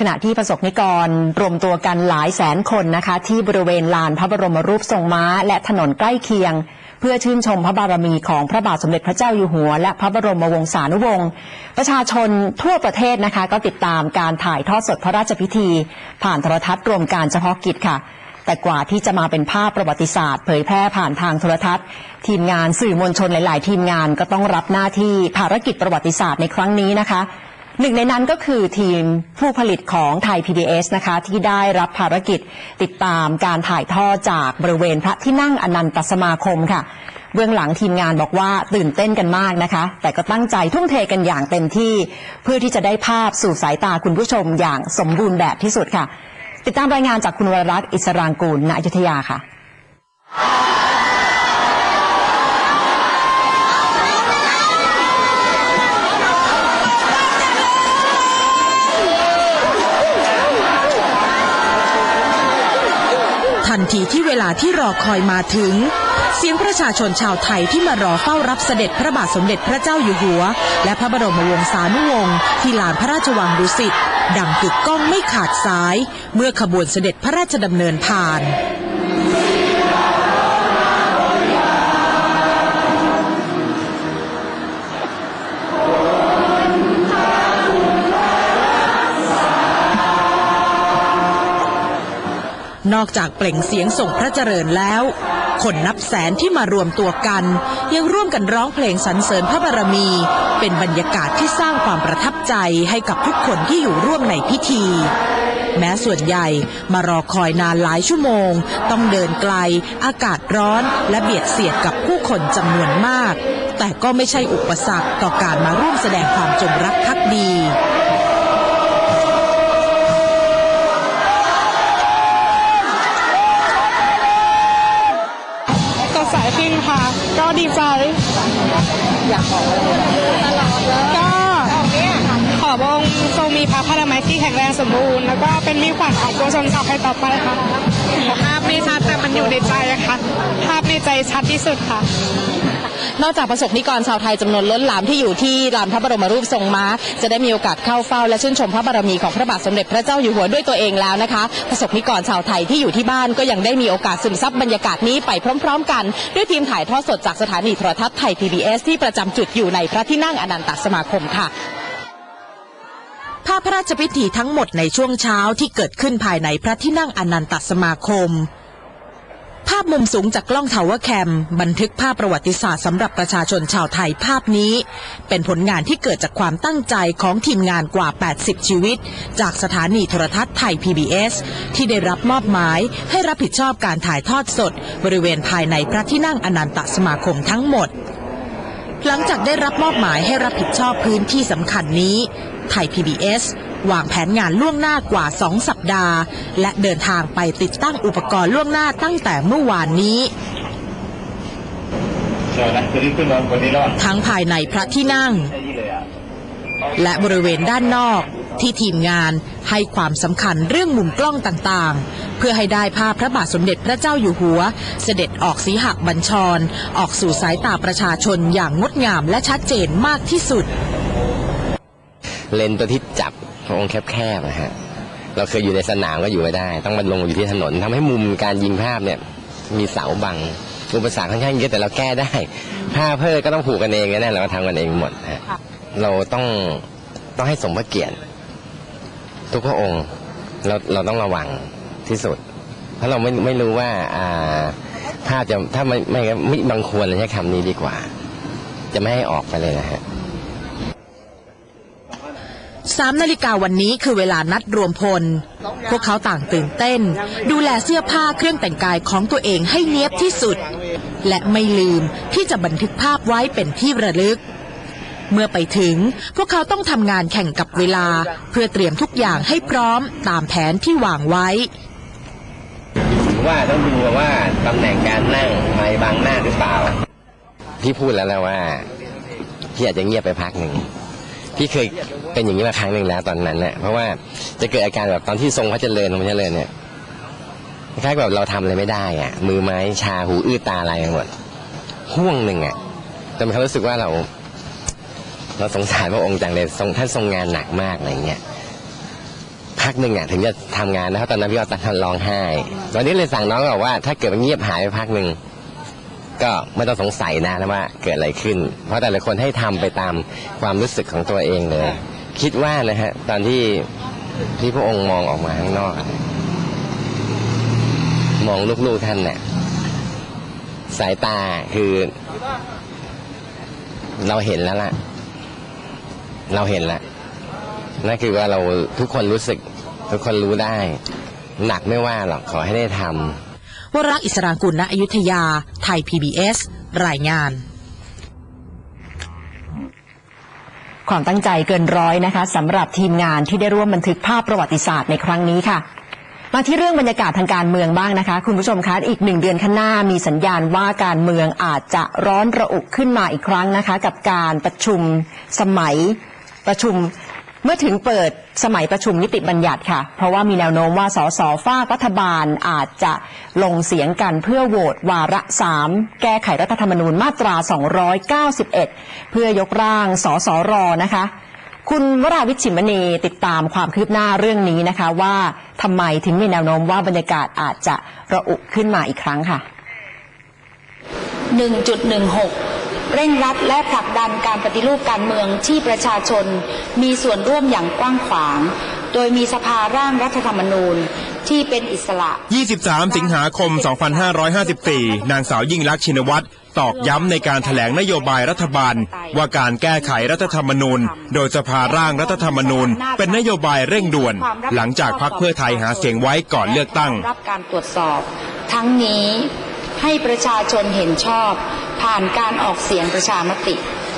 ขณะที่ประสบนิกรรวมตัวกันหลายแสนคนนะคะ ที่บริเวณลานพระบรมรูปทรงม้า และถนนใกล้เคียง เพื่อชื่นชมพระบารมีของพระบาทสมเด็จพระเจ้าอยู่หัว และพระบรมวงศานุวงศ์ประชาชนทั่วประเทศนะคะ ก็ติดตามการถ่ายทอดสดพระราชพิธี ผ่านโทรทัศน์รวมการเฉพาะกิจค่ะแต่กว่าที่จะมาเป็นภาพประวัติศาสตร์ เผยแพร่ผ่านทางโทรทัศน์ ทีมงานสื่อมวลชนหลาย ๆ ทีมงานก็ต้องรับหน้าที่ภารกิจประวัติศาสตร์ในครั้งนี้นะคะ หนึ่งในนั้นก็คือทีมผู้ผลิตของไทย PBS นะคะ ที่ได้รับภารกิจติดตามการถ่ายทอดจากบริเวณพระที่นั่งอนันตสมาคมค่ะ เบื้องหลังทีมงานบอกว่าตื่นเต้นกันมากนะคะ แต่ก็ตั้งใจทุ่มเทกันอย่างเต็มที่ เพื่อที่จะได้ภาพสู่สายตาคุณผู้ชมอย่างสมบูรณ์แบบที่สุดค่ะ ติดตามรายงานจากคุณวรรักษ์อิสรางกูลณอยุธยาค่ะ ทีที่เวลาที่รอคอยมาถึง เสียงประชาชนชาวไทยที่มารอเฝ้ารับเสด็จพระบาทสมเด็จพระเจ้าอยู่หัว และพระบรมวงศานุวงศ์ที่ลานพระราชวังดุสิตดังกึกก้องไม่ขาดสาย เมื่อขบวนเสด็จพระราชดำเนินผ่าน นอกจากเปล่งเสียงส่งพระเจริญแล้ว คนนับแสนที่มารวมตัวกัน ยังร่วมกันร้องเพลงสรรเสริญพระบารมี เป็นบรรยากาศที่สร้างความประทับใจให้กับทุกคนที่อยู่ร่วมในพิธี แม้ส่วนใหญ่มารอคอยนานหลายชั่วโมง ต้องเดินไกล อากาศร้อน และเบียดเสียดกับผู้คนจำนวนมาก แต่ก็ไม่ใช่อุปสรรคต่อการมาร่วมแสดงความจงรักภักดี ก็ดีใจ อยากบอกก็ขอพระองค์ทรงมีพระพลามัย ที่แข็งแรงสมบูรณ์ แล้วก็เป็นมีขวัญของปวงชนชาวไทยต่อไปค่ะภาพไม่ชัดแต่มันอยู่ในใจอะค่ะภาพในใจชัดที่สุดค่ะนอกจากประสบนิกรชาวไทยจำนวนล้นหลามที่อยู่ที่ลานพระบรมรูปทรงม้า จะได้มีโอกาสเข้าเฝ้าและชื่นชมพระบารมีของพระบาทสมเด็จพระเจ้าอยู่หัวด้วยตัวเองแล้วนะคะ ประสบนิกรชาวไทยที่อยู่ที่บ้านก็ยังได้มีโอกาสซึมซับบรรยากาศนี้ไปพร้อม ๆ กัน ด้วยทีมถ่ายทอดสดจากสถานีโทรทัศน์ไทย PBS ที่ประจำจุดอยู่ในพระที่นั่งอนันตสมาคมค่ะ ภาพพระราชพิธีทั้งหมดในช่วงเช้าที่เกิดขึ้นภายในพระที่นั่งอนันตสมาคม ภาพมุมสูงจากกล้องทาวเวอร์แคมบันทึกภาพประวัติศาสตร์สำหรับประชาชนชาวไทยภาพนี้ เป็นผลงานที่เกิดจากความตั้งใจของทีมงานกว่า 80 ชีวิต จากสถานีโทรทัศน์ไทย PBS ที่ได้รับมอบหมายให้รับผิดชอบการถ่ายทอดสด บริเวณภายในพระที่นั่งอนันตสมาคมทั้งหมดหลังจากได้รับมอบหมายให้รับผิดชอบพื้นที่สำคัญนี้ ไทย PBS วางแผนงานล่วงหน้ากว่า 2 สัปดาห์ และเดินทางไปติดตั้งอุปกรณ์ล่วงหน้าตั้งแต่เมื่อวานนี้ทั้งภายในพระที่นั่ง และบริเวณด้านนอกที่ทีมงานให้ความสำคัญเรื่องมุมกล้องต่างๆ เพื่อให้ได้ภาพพระบาทสมเด็จพระเจ้าอยู่หัว เสด็จออกสีหบัญชร ออกสู่สายตาประชาชนอย่างงดงามและชัดเจนมากที่สุด เลนส์ตัวที่จับพระองค์แคบๆนะฮะเราเคยอยู่ในสนามก็อยู่ไม่ได้ ต้องมาลงอยู่ที่ถนนทำให้มุมการยิงภาพเนี่ยมีเสาบังอุปสรรคค่อนข้างเยอะแต่เราแก้ได้ผ้าเพิ่ก็ต้องผูกกันเองนะเราก็ทำกันเองหมดฮะเราต้องต้องให้สมพระเกียรติทุกพระองค์เราเราต้องระวังที่สุด เพราะเราไม่ไม่รู้ว่าอ่าภาพจะถ้าไม่ไม่ไม่บางควรเลยใช้คำนี้ดีกว่า จะไม่ให้ออกไปเลยนะฮะ สามนาฬิกาวันนี้คือเวลานัดรวมพล พวกเขาต่างตื่นเต้น ดูแลเสื้อผ้าเครื่องแต่งกายของตัวเองให้เนียบที่สุด และไม่ลืมที่จะบันทึกภาพไว้เป็นที่ระลึก เมื่อไปถึง พวกเขาต้องทำงานแข่งกับเวลา เพื่อเตรียมทุกอย่างให้พร้อมตามแผนที่วางไว้ว่าต้องดูว่าตำแหน่งการนั่งไม่บังหน้าหรือเปล่าพี่พูดแล้วแล้วว่าพี่อาจจะเงียบไปพักหนึ่ง พี่เคยเป็นอย่างนี้มาครั้งหนึ่งแล้วตอนนั้นเนี่ยเพราะว่าจะเกิดอาการแบบตอนที่ทรงพระเจริญทรงพระเจริญเนี่ยคล้ายๆแบบเราทำอะไรไม่ได้อะ มือไม้ชาหูอื้อตาอะไรไปหมดห่วงหนึ่งอะจนเขารู้สึกว่าเรา เราสงสารพระองค์จังเลยทรงท่านทรงงานหนักมากอะไรเงี้ยพักหนึ่งอะถึงจะทำงานนะเพราะตอนนั้นพี่ว่าตันร้องไห้ตอนนี้เลยสั่งน้องบอกว่าถ้าเกิดมันเงียบหายไปพักหนึ่ง ก็ไม่ต้องสงสัยนะนะว่าเกิดอะไรขึ้น เพราะแต่ละคนให้ทำไปตามความรู้สึกของตัวเองเลย คิดว่านะฮะตอนที่ที่พระองค์มองออกมาข้างนอกอะมองลูกๆท่านเนี่ยสายตาคือ เราเห็นแล้วล่ะ เราเห็นแล้วนั่นคือว่าเราทุกคนรู้สึก ทุกคนรู้ได้ หนักไม่ว่าหรอกขอให้ได้ทำ วรักอิสรางกุลณอยุธยา ไทย PBS รายงาน ความตั้งใจเกินร้อยนะคะสำหรับทีมงานที่ได้ร่วมบันทึกภาพประวัติศาสตร์ในครั้งนี้ค่ะมาที่เรื่องบรรยากาศทางการเมืองบ้างนะคะ คุณผู้ชมคะอีกหนึ่งเดือนข้างหน้ามีสัญญาณว่าการเมืองอาจจะร้อนระอุขึ้นมาอีกครั้งนะคะ กับการประชุมสมัยประชุม เมื่อถึงเปิดสมัยประชุมนิติบัญญัติค่ะ เพราะว่ามีแนวโน้มว่าสสฝารัฐบาลอาจจะลงเสียงกันเพื่อโหวตวาระสามแก้ไขรัฐธรรมนูญมาตรา 291 เพื่อยกร่างสสรนะคะ คุณวราวิชชิมณีติดตามความคืบหน้าเรื่องนี้นะคะ ว่าทำไมถึงมีแนวโน้มว่าบรรยากาศอาจจะระอุขึ้นมาอีกครั้งค่ะ 1.16 เร่งรัดและผลักดันการปฏิรูปการเมืองที่ประชาชนมีส่วนร่วมอย่างกว้างขวาง โดยมีสภาร่างรัฐธรรมนูญที่เป็นอิสระ 23 สิงหาคม 2554 นางสาวยิ่งลักษณ์ชินวัตรตอกย้ำในการแถลงนโยบายรัฐบาล ว่าการแก้ไขรัฐธรรมนูญ โดยสภาร่างรัฐธรรมนูญ เป็นนโยบายเร่งด่วน หลังจากพักเพื่อไทยหาเสียงไว้ก่อนเลือกตั้ง รับการตรวจสอบ ทั้งนี้ ให้ประชาชนเห็นชอบ ผ่านการออกเสียงประชามติ